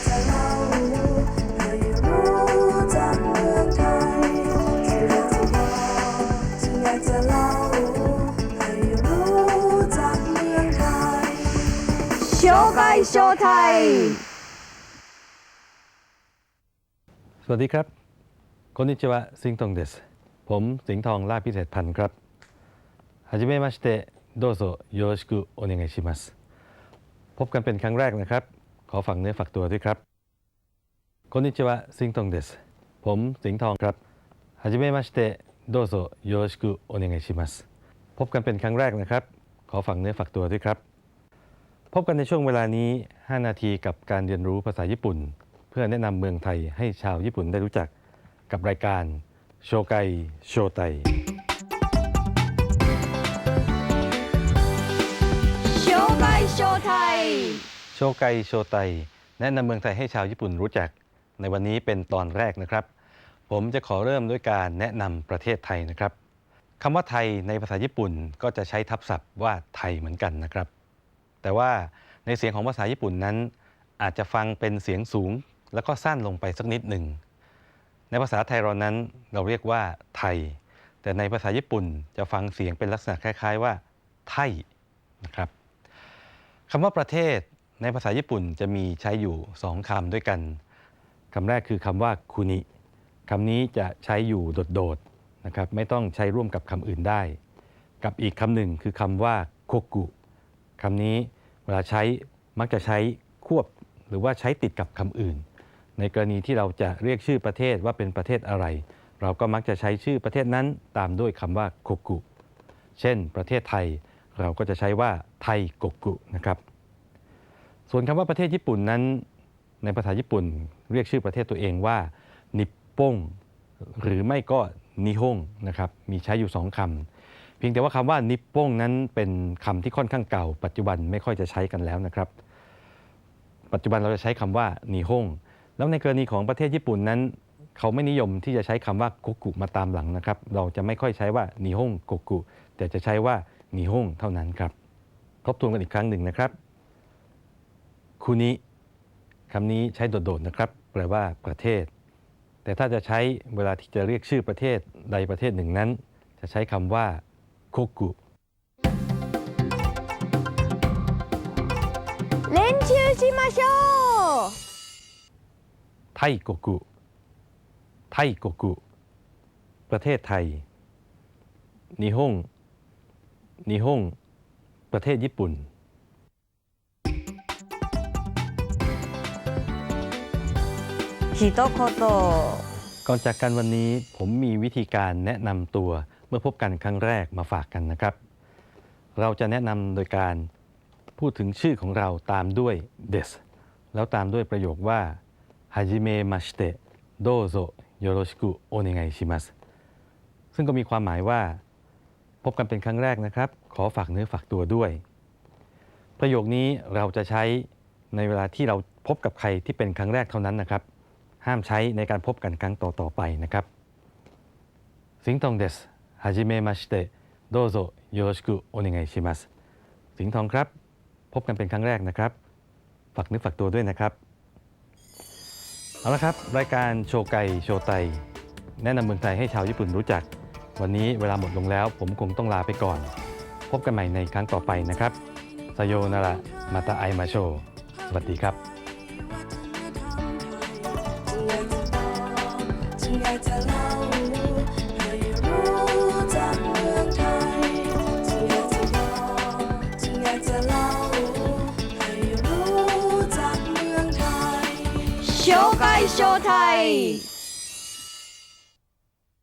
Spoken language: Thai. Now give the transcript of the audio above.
ากจะเล่าให้รู้จักเมืองไทยฉันอยากจะบอกฉันอยากจะเล่าให้รู้จักเมืองไทย 紹介ショータイム สวัสดีครับこんにちはสิงห์ทองเดสผมสิงห์ทองลาภพิเศษพันธ์ครับはじめましてどうぞよろしくお願いしますพบกันเป็นครั้งแรกนะครับ ขอฝังเนื้อฝักตัวด้วยครับこんにちはสิงห์ทองเดสผมสิงห์ทองครับはじめましてどうぞよろしくお願いしますพบกันเป็นครั้งแรกนะครับ ขอฝังเนื้อฝักตัวด้วยครับ พบกันในช่วงเวลานี้ 5 นาทีกับการเรียนรู้ภาษาญี่ปุ่น เพื่อแนะนำเมืองไทยให้ชาวญี่ปุ่นได้รู้จักกับรายการโชไกโชไต ชไกโชไตแนะนำเมืองไทยให้ชาวญี่ปุ่นรู้จัก ในวันนี้เป็นตอนแรกนะครับ ผมจะขอเริ่มด้วยการแนะนำประเทศไทยนะครับคำว่าไทยในภาษาญี่ปุ่นก็จะใช้ทับศัพท์ว่าไทยเหมือนกันนะครับ แต่ว่าในเสียงของภาษาญี่ปุ่นนั้น อาจจะฟังเป็นเสียงสูง แล้วก็สั้นลงไปสักนิดหนึ่ง ในภาษาไทยเรานั้นเราเรียกว่าไทย แต่ในภาษาญี่ปุ่นจะฟังเสียงเป็นลักษณะคล้าย ๆ ว่า ไทยนะครับคำว่าประเทศ ในภาษาญี่ปุ่นจะมีใช้อยู่สองคำด้วยกันคำแรกคือคำว่าคุนิคำนี้จะใช้อยู่โดดๆนะครับไม่ต้องใช้ร่วมกับคำอื่นได้ กับอีกคำหนึ่งคือคำว่าโคกุคำนี้เวลาใช้มักจะใช้ควบหรือว่าใช้ติดกับคำอื่น ในกรณีที่เราจะเรียกชื่อประเทศว่าเป็นประเทศอะไร เราก็มักจะใช้ชื่อประเทศนั้นตามด้วยคำว่าโคกุเช่น ประเทศไทย เราก็จะใช้ว่าไทยโกกุนะครับ ส่วนคำว่าประเทศญี่ปุ่นนั้น ในภาษาญี่ปุ่นเรียกชื่อประเทศตัวเองว่านิปปงหรือไม่ก็นิฮงนะครับมีใช้อยู่สองคำเพียงแต่ว่าคำว่านิปปงนั้นเป็นคำที่ค่อนข้างเก่า ปัจจุบันไม่ค่อยจะใช้กันแล้วนะครับ ปัจจุบันเราจะใช้คำว่านิฮงแล้วในกรณีของประเทศญี่ปุ่นนั้น เขาไม่นิยมที่จะใช้คำว่าโกกุมาตามหลังนะครับ เราจะไม่ค่อยใช้ว่านิฮงโกกุแต่จะใช้ว่านิฮงเท่านั้นครับทบทวนกันอีกครั้งหนึ่งนะครับ คูนิคำนี้ใช้โดดๆนะครับ แปลว่าประเทศ แต่ถ้าจะใช้เวลาที่จะเรียกชื่อประเทศใดประเทศหนึ่งนั้น จะใช้คำว่าโคกุเล่นชื่อชิมาโชไทโกกุ ไทโกกุ ประเทศไทย นิฮง นิฮง ประเทศญี่ปุ่น จิก่อนจากกันวันนี้ผมมีวิธีการแนะนำตัวเมื่อพบกันครั้งแรกมาฝากกันนะครับ เราจะแนะนำโดยการพูดถึงชื่อของเราตามด้วยเดสแล้วตามด้วยประโยคว่าฮาจิเมะมาสเตะโดโซโยโรชิกุโอเนไงชิมัสซึ่งก็มีความหมายว่า พบกันเป็นครั้งแรกนะครับ ขอฝากเนื้อฝากตัวด้วย ประโยคนี้เราจะใช้ในเวลาที่เราพบกับใครที่เป็นครั้งแรกเท่านั้นนะครับ ห้ามใช้ในการพบกันครั้งต่อ ๆ ไปนะครับสิงทองเดสはじめましてどうぞよろしくお願いしますสิงทองครับ พบกันเป็นครั้งแรกนะครับ ฝากนึกฝากตัวด้วยนะครับ เอาละครับ รายการโชไกโชไต แนะนำเมืองไทยให้ชาวญี่ปุ่นรู้จัก วันนี้เวลาหมดลงแล้ว ผมคงต้องลาไปก่อน พบกันใหม่ในครั้งต่อไปนะครับสโยนาระมาตาไอมาโชสวัสดีครับ อยากจะเล่ายโชไทย